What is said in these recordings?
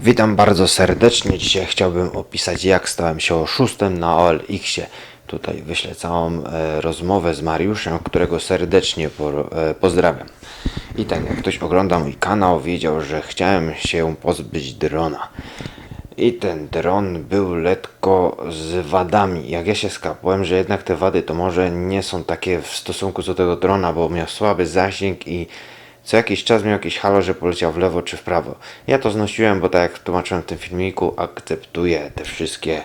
Witam bardzo serdecznie. Dzisiaj chciałbym opisać, jak stałem się oszustem na OLX-ie. Tutaj wyślę całą e, rozmowę z Mariuszem, którego serdecznie por, e, pozdrawiam. I tak, jak ktoś ogląda mój kanał, wiedział, że chciałem się pozbyć drona. I ten dron był lekko z wadami. Jak ja się skapłem, że jednak te wady to może nie są takie w stosunku do tego drona, bo miał słaby zasięg i co jakiś czas miał jakieś halo, że poleciał w lewo czy w prawo. Ja to znosiłem, bo tak jak tłumaczyłem w tym filmiku, akceptuję te wszystkie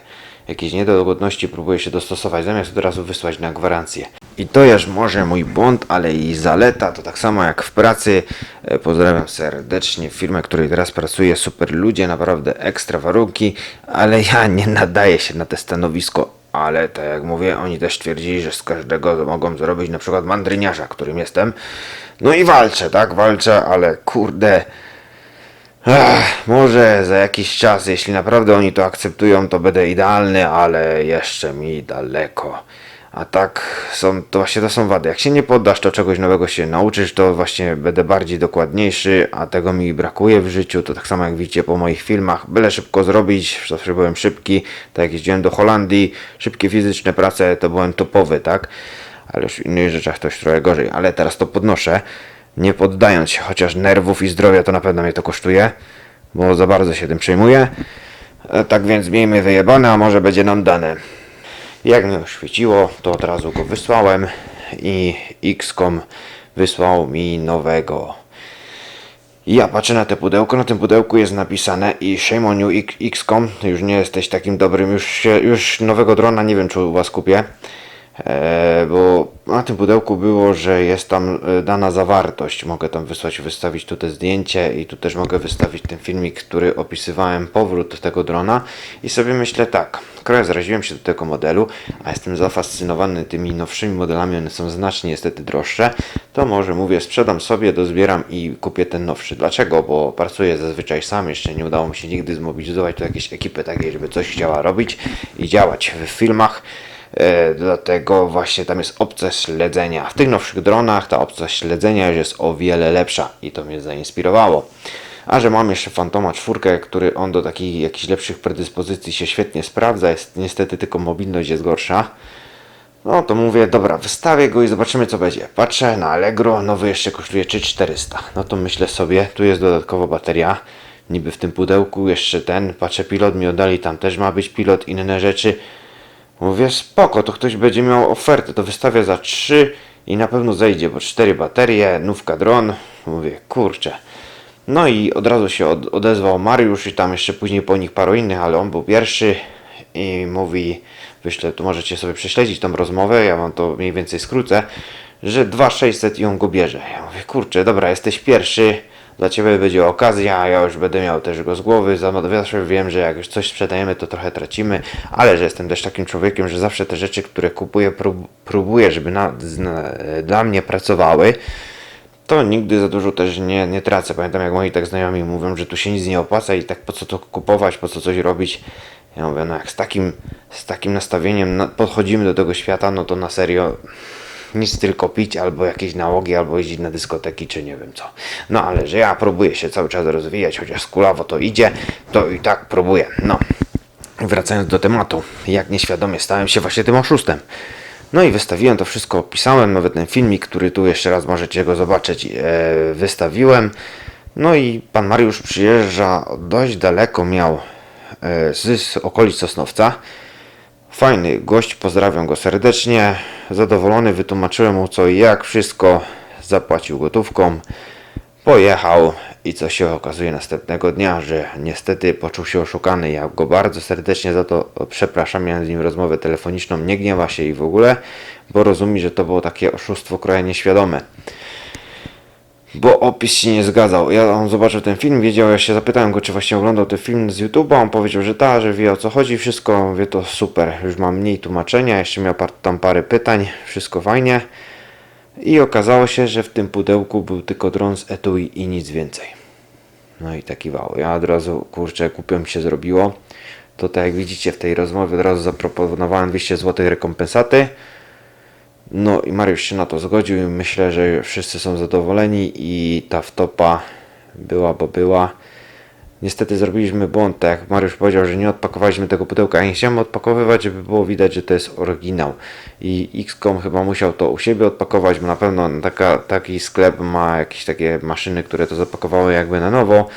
jakieś niedogodności, próbuję się dostosować, zamiast od razu wysłać na gwarancję. I to jest może mój błąd, ale i zaleta, to tak samo jak w pracy. E, Pozdrawiam serdecznie firmę, w której teraz pracuję, super ludzie, naprawdę ekstra warunki, ale ja nie nadaję się na te stanowisko. Ale tak jak mówię, oni też twierdzili, że z każdego mogą zrobić na przykład mandryniarza, którym jestem. No i walczę, tak, walczę, ale kurde, Ach, może za jakiś czas, jeśli naprawdę oni to akceptują, to będę idealny, ale jeszcze mi daleko. A tak są, to właśnie to są wady. Jak się nie poddasz, to czegoś nowego się nauczysz, to właśnie będę bardziej dokładniejszy, a tego mi brakuje w życiu. To tak samo jak widzicie po moich filmach. Byle szybko zrobić, zawsze byłem szybki. Tak jak jeździłem do Holandii, szybkie fizyczne prace, to byłem topowy, tak? Ale już w innych rzeczach to już trochę gorzej. Ale teraz to podnoszę nie poddając się, chociaż nerwów i zdrowia to na pewno mnie to kosztuje, bo za bardzo się tym przejmuję. E, Tak więc miejmy wyjebane, a może będzie nam dane. Jak mnie oświeciło, to od razu go wysłałem i XCOM wysłał mi nowego. Ja patrzę na te pudełko, na tym pudełku jest napisane i shame on you XCOM, już nie jesteś takim dobrym, już, się, już nowego drona nie wiem czy u was kupię. E, bo na tym pudełku było, że jest tam e, dana zawartość. Mogę tam wysłać, wystawić tutaj zdjęcie i tu też mogę wystawić ten filmik, który opisywałem powrót do tego drona i sobie myślę tak, ja zraziłem się do tego modelu, a jestem zafascynowany tymi nowszymi modelami, one są znacznie niestety droższe, to może mówię, sprzedam sobie, dozbieram i kupię ten nowszy. Dlaczego? Bo pracuję zazwyczaj sam, jeszcze nie udało mi się nigdy zmobilizować tu jakiejś ekipy takiej, żeby coś chciała robić i działać w filmach. E, dlatego właśnie tam jest opcja śledzenia. W tych nowszych dronach ta opcja śledzenia już jest o wiele lepsza i to mnie zainspirowało. A że mam jeszcze Fantoma 4, który on do takich jakichś lepszych predyspozycji się świetnie sprawdza, jest niestety tylko mobilność jest gorsza. No to mówię, dobra, wystawię go i zobaczymy co będzie. Patrzę na Allegro, nowy jeszcze kosztuje 3400. No to myślę sobie, tu jest dodatkowa bateria, niby w tym pudełku jeszcze ten, patrzę pilot mi oddali, tam też ma być pilot, inne rzeczy. Mówię, spoko, to ktoś będzie miał ofertę, to wystawię za 3 i na pewno zejdzie, bo 4 baterie, nówka dron. Mówię, kurczę. No i od razu się od, odezwał Mariusz i tam jeszcze później po nich paru innych, ale on był pierwszy i mówi, wyślę, tu możecie sobie prześledzić tą rozmowę, ja wam to mniej więcej skrócę, że 2600 i on go bierze. Ja mówię, kurczę, dobra, jesteś pierwszy, dla ciebie będzie okazja, ja już będę miał też go z głowy, zawsze wiem, że jak już coś sprzedajemy, to trochę tracimy, ale że jestem też takim człowiekiem, że zawsze te rzeczy, które kupuję, prób, próbuję, żeby na, na, dla mnie pracowały, to nigdy za dużo też nie, nie tracę. Pamiętam jak moi tak znajomi mówią, że tu się nic nie opłaca i tak po co to kupować, po co coś robić. Ja mówię, no jak z takim, z takim nastawieniem na- podchodzimy do tego świata, no to na serio nic tylko pić, albo jakieś nałogi, albo jeździć na dyskoteki, czy nie wiem co. No ale że ja próbuję się cały czas rozwijać, chociaż skulawo to idzie, to i tak próbuję. No. Wracając do tematu, jak nieświadomie stałem się właśnie tym oszustem. No i wystawiłem to wszystko, opisałem, nawet ten filmik, który tu jeszcze raz możecie go zobaczyć, e, wystawiłem. No i pan Mariusz przyjeżdża dość daleko, miał e, z okolic Sosnowca. Fajny gość, pozdrawiam go serdecznie. Zadowolony, wytłumaczyłem mu co i jak, wszystko. Zapłacił gotówką, pojechał i co się okazuje następnego dnia, że niestety poczuł się oszukany. Ja go bardzo serdecznie za to przepraszam. Miałem z nim rozmowę telefoniczną, nie gniewa się i w ogóle, bo rozumie, że to było takie oszustwo kroje nieświadome bo opis się nie zgadzał. Ja on zobaczył ten film, wiedział, ja się zapytałem go, czy właśnie oglądał ten film z YouTube'a, on powiedział, że tak, że wie o co chodzi, wszystko, wie to super, już mam mniej tłumaczenia, jeszcze miał par, tam parę pytań, wszystko fajnie. I okazało się, że w tym pudełku był tylko dron z etui i nic więcej. No i taki wał. Ja od razu, kurczę, kupią mi się zrobiło. To tak jak widzicie w tej rozmowie, od razu zaproponowałem 200 zł rekompensaty. No i Mariusz się na to zgodził i myślę, że wszyscy są zadowoleni i ta wtopa była, bo była. Niestety zrobiliśmy błąd, tak jak Mariusz powiedział, że nie odpakowaliśmy tego pudełka. Ja nie chciałem odpakowywać, żeby było widać, że to jest oryginał. I XCOM chyba musiał to u siebie odpakować, bo na pewno taka, taki sklep ma jakieś takie maszyny, które to zapakowały jakby na nowo.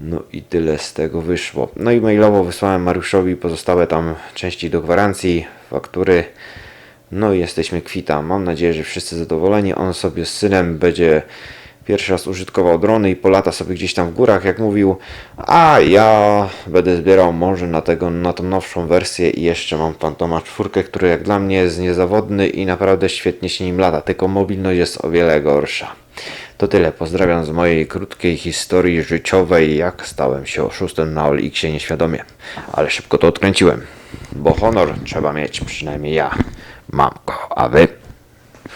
No i tyle z tego wyszło. No i mailowo wysłałem Mariuszowi pozostałe tam części do gwarancji, faktury. No i jesteśmy kwita. Mam nadzieję, że wszyscy zadowoleni. On sobie z synem będzie pierwszy raz użytkował drony i polata sobie gdzieś tam w górach, jak mówił. A ja będę zbierał może na, tego, na tą nowszą wersję i jeszcze mam Fantoma 4, który jak dla mnie jest niezawodny i naprawdę świetnie się nim lata, tylko mobilność jest o wiele gorsza. To tyle. Pozdrawiam z mojej krótkiej historii życiowej, jak stałem się oszustem na OLX-ie nieświadomie. Ale szybko to odkręciłem, bo honor trzeba mieć, przynajmniej ja mam go, a wy?